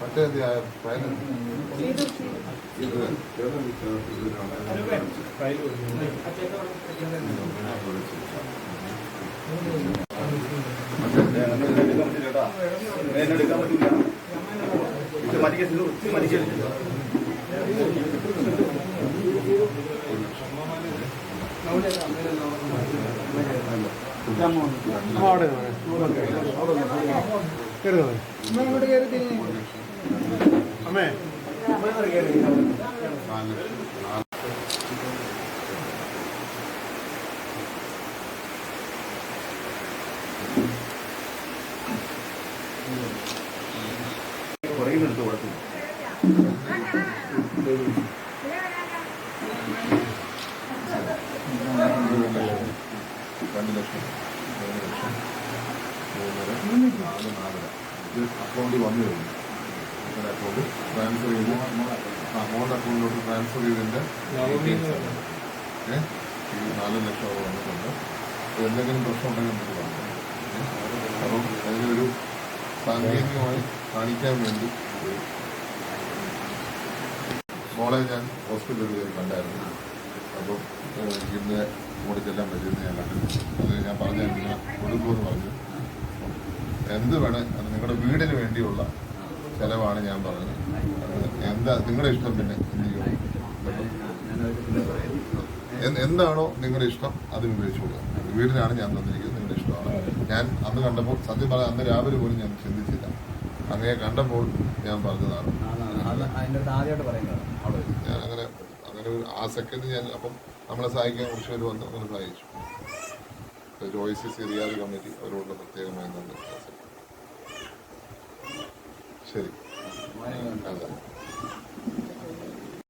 മറ്റേ ഫയൽ ഇത് എടുക്കാൻ പറ്റില്ല ഇത് മതിക്കരുത് അമ്മേ. നിന്ന് എടുത്ത് രണ്ട് ലക്ഷം. മൂന്ന് ലക്ഷം. മൂന്നര. നാല് നാലര. ഇത് അക്കൗണ്ടിൽ വന്നു കഴിഞ്ഞു. നിങ്ങളുടെ അക്കൗണ്ട് ട്രാൻസ്ഫർ ചെയ്ത്. ആ മോളുടെ അക്കൗണ്ടിലോട്ട് ട്രാൻസ്ഫർ ചെയ്തതിന്റെ ഏഹ് ഈ നാല് ലക്ഷം രൂപ വന്നിട്ടുണ്ട്. എന്തെങ്കിലും പ്രശ്നം ഉണ്ടെങ്കിൽ നമുക്ക് പറയാം? അപ്പം അതിനൊരു സാങ്കേതികമായി കാണിക്കാൻ വേണ്ടി മോളെ ഞാൻ ഹോസ്പിറ്റലിൽ പോയി കണ്ടായിരുന്നു. അപ്പം ഇന്ന് കൂടെ ചെല്ലാൻ പറ്റിയെന്ന് ഞാൻ കണ്ടിരുന്നു. അത് ഞാൻ പറഞ്ഞു കൊടുക്കുമെന്ന് പറഞ്ഞു. എന്ത് വേണേ അത് നിങ്ങളുടെ വീടിന് വേണ്ടിയുള്ള ചെലവാണ് ഞാൻ പറഞ്ഞത്. എന്താ നിങ്ങളുടെ ഇഷ്ടം പിന്നെ എന്താണോ നിങ്ങളുടെ ഇഷ്ടം അത് ഉപയോഗിച്ചോളുക വീടിനാണ് ഞാൻ തന്നിരിക്കുന്നത് നിങ്ങളുടെ ഇഷ്ടമാണ്. ഞാൻ അന്ന് കണ്ടപ്പോൾ സത്യം പറഞ്ഞ അന്ന് രാവിലെ പോലും ഞാൻ ചിന്തിച്ചില്ല. അങ്ങനെ കണ്ടപ്പോൾ ഞാൻ പറഞ്ഞതാണ്. ഞാൻ അങ്ങനെ അങ്ങനെ ഒരു ആ സെക്കൻഡ് ഞാൻ അപ്പം നമ്മളെ സഹായിക്കാൻ കുറച്ച് പേര് വന്ന് അങ്ങനെ സഹായിച്ചു. ജോയിസ് സിറിയാദ് കമ്മിറ്റി അവരോടുള്ള ശരി.